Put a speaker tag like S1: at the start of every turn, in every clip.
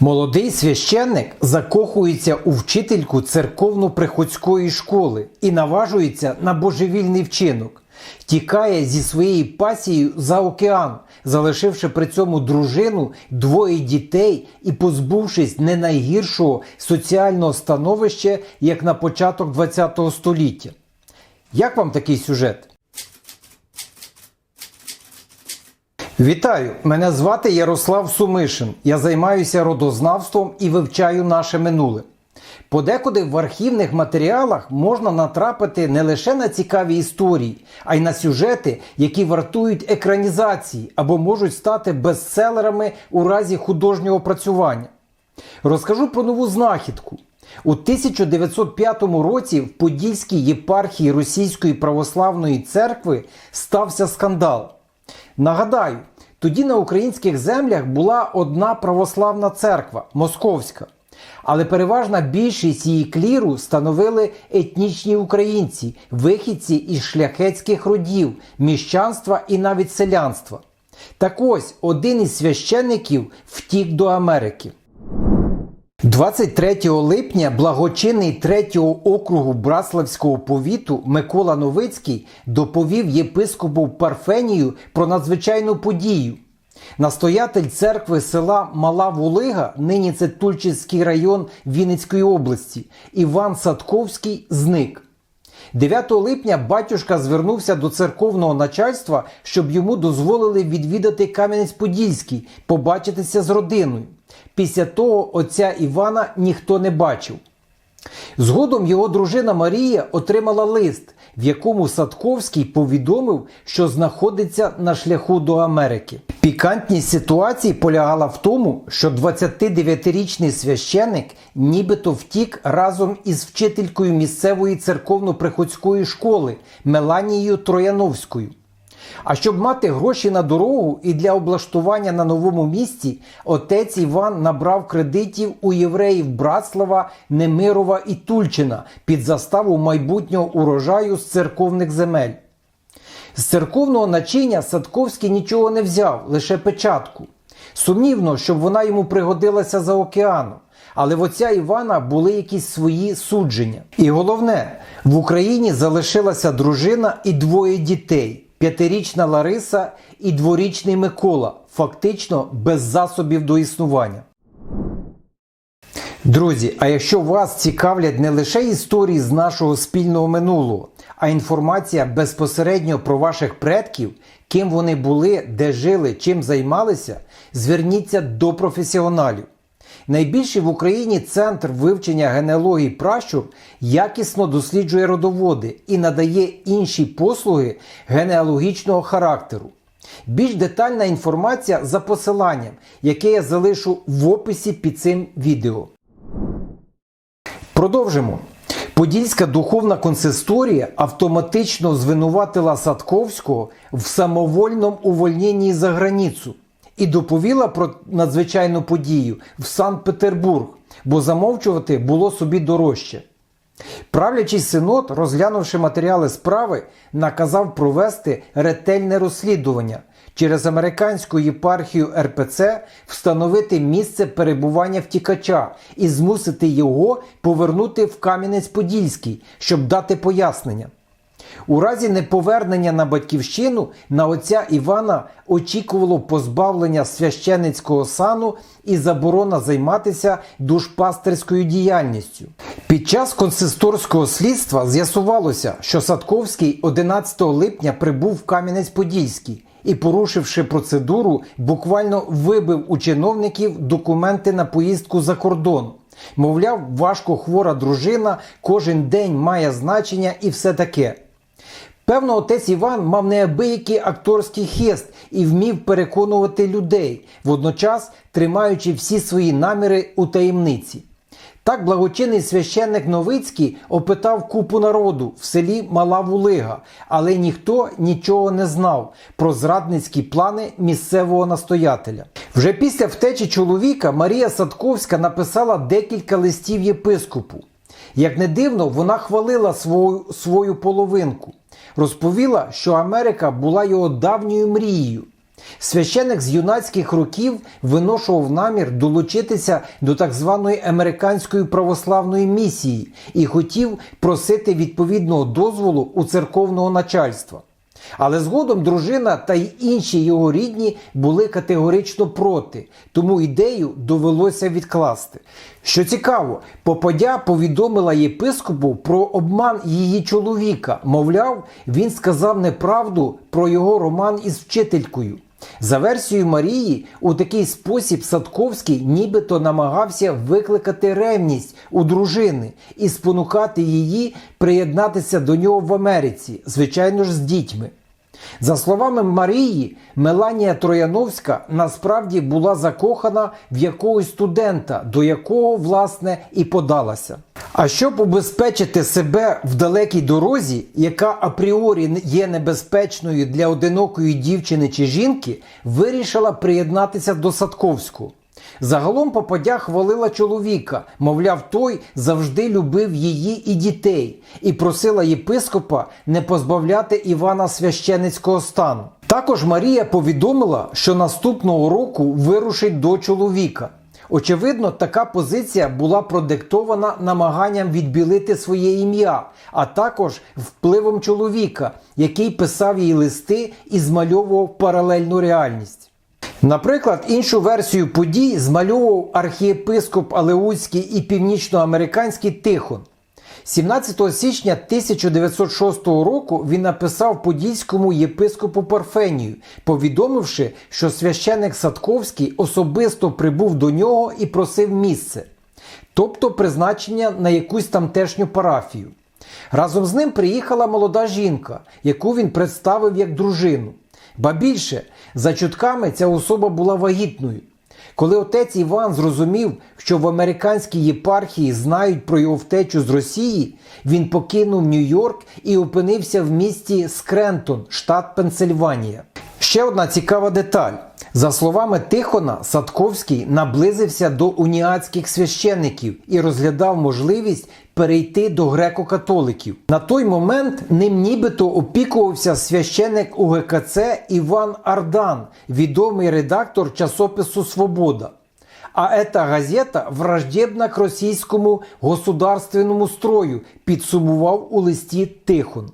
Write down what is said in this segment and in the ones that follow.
S1: Молодий священник закохується у вчительку церковно-приходської школи і наважується на божевільний вчинок. Тікає зі своєю пасією за океан, залишивши при цьому дружину, двоє дітей і позбувшись не найгіршого соціального становища, як на початок ХХ століття. Як вам такий сюжет? Вітаю! Мене звати Ярослав Сумишин. Я займаюся родознавством і вивчаю наше минуле. Подекуди в архівних матеріалах можна натрапити не лише на цікаві історії, а й на сюжети, які вартують екранізації або можуть стати бестселерами у разі художнього працювання. Розкажу про нову знахідку. У 1905 році в Подільській єпархії Російської православної церкви стався скандал. Нагадаю, тоді на українських землях була одна православна церква московська. Але переважна більшість її кліру становили етнічні українці, вихідці із шляхетських родів, міщанства і навіть селянства. Так ось один із священників втік до Америки. 23 липня благочинний 3 округу Браславського повіту Микола Новицький доповів єпископу Парфенію про надзвичайну подію. Настоятель церкви села Мала Волига, нині це Тульчинський район Вінницької області, Іван Садковський зник. 9 липня батюшка звернувся до церковного начальства, щоб йому дозволили відвідати Кам'янець-Подільський, побачитися з родиною. Після того отця Івана ніхто не бачив. Згодом його дружина Марія отримала лист, в якому Садковський повідомив, що знаходиться на шляху до Америки. Пікантність ситуації полягала в тому, що 29-річний священик нібито втік разом із вчителькою місцевої церковно-приходської школи Меланією Трояновською. А щоб мати гроші на дорогу і для облаштування на новому місці, отець Іван набрав кредитів у євреїв Братслава, Немирова і Тульчина під заставу майбутнього урожаю з церковних земель. З церковного начиння Садковський нічого не взяв, лише печатку. Сумнівно, щоб вона йому пригодилася за океаном. Але в отця Івана були якісь свої судження. І головне, в Україні залишилася дружина і двоє дітей п'ятирічна Лариса і дворічний Микола, фактично без засобів до існування. Друзі, а якщо вас цікавлять не лише історії з нашого спільного минулого, а інформація безпосередньо про ваших предків, ким вони були, де жили, чим займалися, зверніться до професіоналів. Найбільший в Україні центр вивчення генеалогії пращур якісно досліджує родоводи і надає інші послуги генеалогічного характеру. Більш детальна інформація за посиланням, яке я залишу в описі під цим відео. Продовжимо. Подільська духовна консисторія автоматично звинуватила Садковського в самовольному увольненні за границю і доповіла про надзвичайну подію в Санкт-Петербург, бо замовчувати було собі дорожче. Правлячий синод, розглянувши матеріали справи, наказав провести ретельне розслідування через американську єпархію РПЦ встановити місце перебування втікача і змусити його повернути в Кам'янець-Подільський, щоб дати пояснення. У разі неповернення на батьківщину на отця Івана очікувало позбавлення священицького сану і заборона займатися душпастерською діяльністю. Під час консисторського слідства з'ясувалося, що Садковський 11 липня прибув в Кам'янець-Подільський і, порушивши процедуру, буквально вибив у чиновників документи на поїздку за кордон. Мовляв, важко хвора дружина, кожен день має значення і все таке. Певно, отець Іван мав неабиякий акторський хист і вмів переконувати людей, водночас тримаючи всі свої наміри у таємниці. Так благочинний священник Новицький опитав купу народу в селі Мала Вулига, але ніхто нічого не знав про зрадницькі плани місцевого настоятеля. Вже після втечі чоловіка Марія Садковська написала декілька листів єпископу. Як не дивно, вона хвалила свою, свою половинку, розповіла, що Америка була його давньою мрією. Священик з юнацьких років виношував намір долучитися до так званої американської православної місії і хотів просити відповідного дозволу у церковного начальства. Але згодом дружина та й інші його рідні були категорично проти, тому ідею довелося відкласти. Що цікаво, попадя повідомила єпископу про обман її чоловіка. Мовляв, він сказав неправду про його роман із вчителькою. За версією Марії, у такий спосіб Садковський нібито намагався викликати ревність у дружини і спонукати її приєднатися до нього в Америці, звичайно ж з дітьми. За словами Марії, Меланія Трояновська насправді була закохана в якогось студента, до якого, власне, і подалася. А щоб убезпечити себе в далекій дорозі, яка апріорі є небезпечною для одинокої дівчини чи жінки, вирішила приєднатися до Садковського. Загалом попадя хвалила чоловіка, мовляв, той завжди любив її і дітей, і просила єпископа не позбавляти Івана священицького стану. Також Марія повідомила, що наступного року вирушить до чоловіка. Очевидно, така позиція була продиктована намаганням відбілити своє ім'я, а також впливом чоловіка, який писав їй листи і змальовував паралельну реальність. Наприклад, іншу версію подій змальовував архієпископ Алеутський і північноамериканський Тихон. 17 січня 1906 року він написав подільському єпископу Парфенію, повідомивши, що священик Садковський особисто прибув до нього і просив місце, тобто призначення на якусь тамтешню парафію. Разом з ним приїхала молода жінка, яку він представив як дружину. Ба більше, за чутками, ця особа була вагітною. Коли отець Іван зрозумів, що в американській єпархії знають про його втечу з Росії, він покинув Нью-Йорк і опинився в місті Скрентон, штат Пенсильванія. Ще одна цікава деталь. За словами Тихона, Садковський наблизився до уніатських священиків і розглядав можливість перейти до греко-католиків. На той момент ним нібито опікувався священик УГКЦ Іван Ардан, відомий редактор часопису Свобода. А эта газета враждебна к російському государственному строю, підсумував у листі Тихон.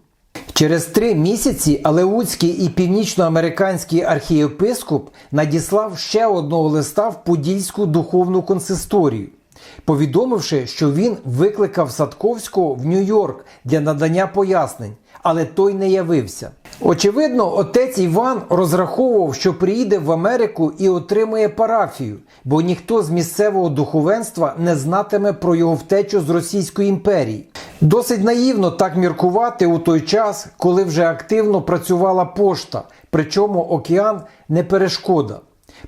S1: Через три місяці Алеутський і північноамериканський архієпископ надіслав ще одного листа в Подільську духовну консисторію, повідомивши, що він викликав Садковського в Нью-Йорк для надання пояснень, але той не явився. Очевидно, отець Іван розраховував, що приїде в Америку і отримає парафію, бо ніхто з місцевого духовенства не знатиме про його втечу з Російської імперії. Досить наївно так міркувати у той час, коли вже активно працювала пошта, причому океан не перешкода.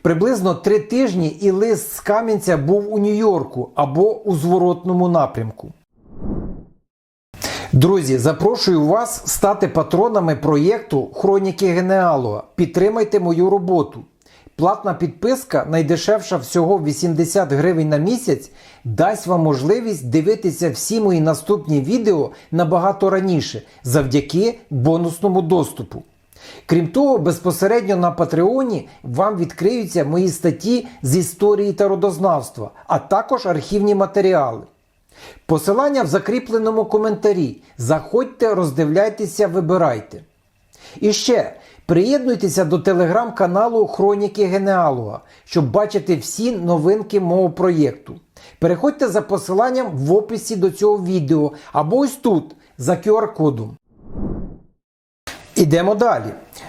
S1: Приблизно три тижні і лист з Кам'янця був у Нью-Йорку або у зворотному напрямку. Друзі, запрошую вас стати патронами проєкту Хроніки Генеалога. Підтримайте мою роботу. Платна підписка, найдешевша всього 80 гривень на місяць, дасть вам можливість дивитися всі мої наступні відео набагато раніше завдяки бонусному доступу. Крім того, безпосередньо на Патреоні вам відкриються мої статті з історії та родознавства, а також архівні матеріали. Посилання в закріпленому коментарі. Заходьте, роздивляйтеся, вибирайте. І ще приєднуйтеся до телеграм-каналу Хроніки Генеалога, щоб бачити всі новинки мого проєкту. Переходьте за посиланням в описі до цього відео або ось тут за QR-кодом. Ідемо далі.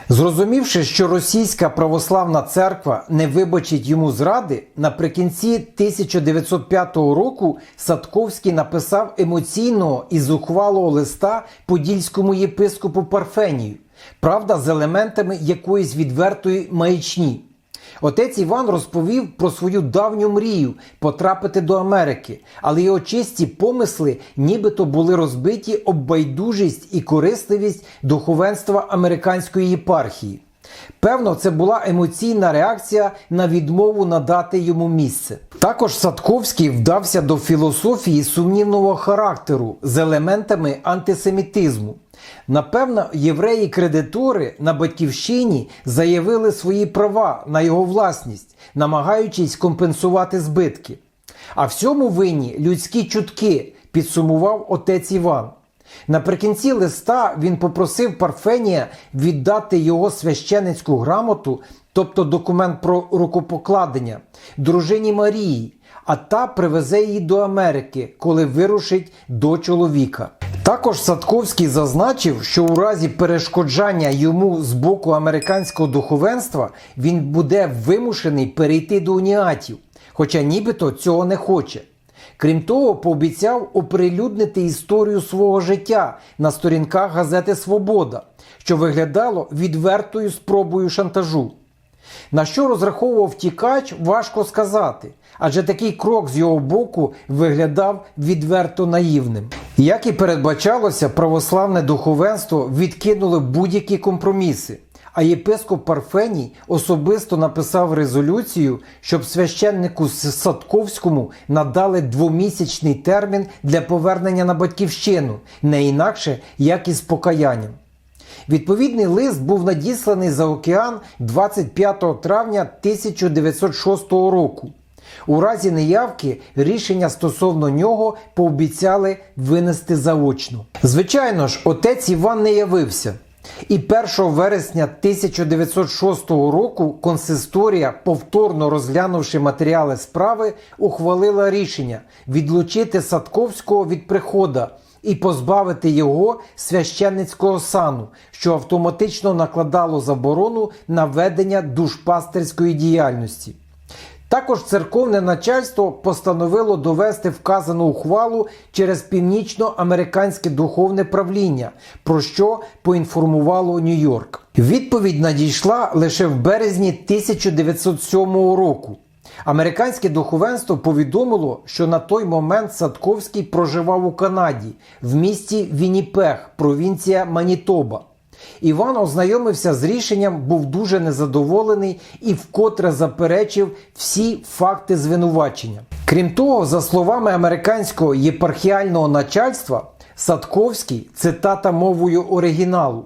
S1: Зрозумівши, що російська православна церква не вибачить йому зради, наприкінці 1905 року Садковський написав емоційного і зухвалого листа подільському єпископу Парфенію, правда, з елементами якоїсь відвертої маячні. Отець Іван розповів про свою давню мрію потрапити до Америки, але його чисті помисли нібито були розбиті об байдужість і корисливість духовенства американської єпархії. Певно, це була емоційна реакція на відмову надати йому місце. Також Садковський вдався до філософії сумнівного характеру з елементами антисемітизму. Напевно, євреї-кредитори на батьківщині заявили свої права на його власність, намагаючись компенсувати збитки. А всьому винні людські чутки, підсумував отець Іван. Наприкінці листа він попросив Парфенія віддати його священицьку грамоту, тобто документ про рукопокладення, дружині Марії, а та привезе її до Америки, коли вирушить до чоловіка. Також Садковський зазначив, що у разі перешкоджання йому з боку американського духовенства він буде вимушений перейти до уніатів, хоча нібито цього не хоче. Крім того, пообіцяв оприлюднити історію свого життя на сторінках газети Свобода, що виглядало відвертою спробою шантажу. На що розраховував втікач, важко сказати, адже такий крок з його боку виглядав відверто наївним. Як і передбачалося, православне духовенство відкинуло будь-які компроміси. А єпископ Парфеній особисто написав резолюцію, щоб священнику Садковському надали двомісячний термін для повернення на батьківщину, не інакше як із покаянням. Відповідний лист був надісланий за океан 25 травня 1906 року. У разі неявки рішення стосовно нього пообіцяли винести заочно. Звичайно ж, отець Іван не явився. І 1 вересня 1906 року консисторія, повторно розглянувши матеріали справи, ухвалила рішення відлучити Садковського від прихода і позбавити його священницького сану, що автоматично накладало заборону на ведення душпастерської діяльності. Також церковне начальство постановило довести вказану ухвалу через північноамериканське духовне правління, про що поінформувало Нью-Йорк. Відповідь надійшла лише в березні 1907 року. Американське духовенство повідомило, що на той момент Садковський проживав у Канаді в місті Вінніпег, провінція Манітоба. Іван ознайомився з рішенням, був дуже незадоволений і вкотре заперечив всі факти звинувачення. Крім того, за словами американського єпархіального начальства, Садковський, цитата мовою оригіналу,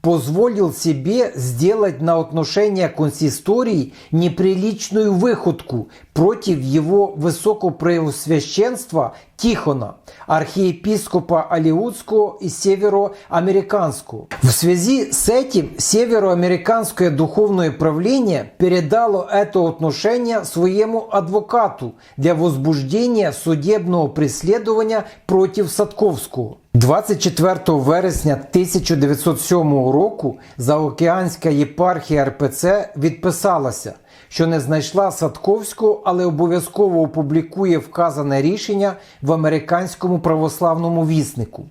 S1: позволил себе сделать на отношение консистории неприличную выходку против его высокопреосвященства Тихона, архиепископа Алиутского и Североамериканского. В связи с этим Североамериканское духовное правление передало это отношение своему адвокату для возбуждения судебного преследования против Садковского. 24 вересня 1907 року Заокеанська єпархія РПЦ відписалася, що не знайшла Садковського, але обов'язково опублікує вказане рішення в американському православному віснику.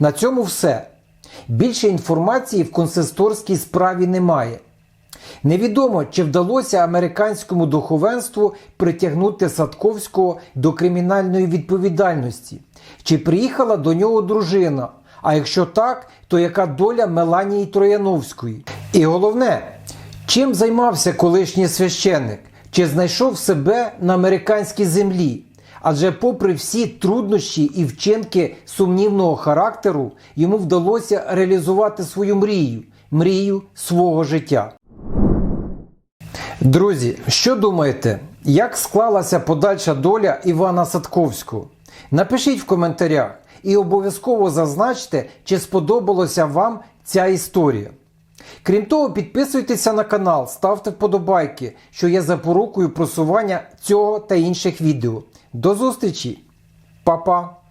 S1: На цьому все. Більше інформації в консисторській справі немає. Невідомо, чи вдалося американському духовенству притягнути Садковського до кримінальної відповідальності, чи приїхала до нього дружина. А якщо так, то яка доля Меланії Трояновської? І головне, чим займався колишній священник? Чи знайшов себе на американській землі? Адже, попри всі труднощі і вчинки сумнівного характеру, йому вдалося реалізувати свою мрію мрію свого життя. Друзі, що думаєте, як склалася подальша доля Івана Садковського? Напишіть в коментарях і обов'язково зазначте, чи сподобалася вам ця історія. Крім того, підписуйтеся на канал, ставте вподобайки, що є запорукою просування цього та інших відео. До зустрічі, Па-па!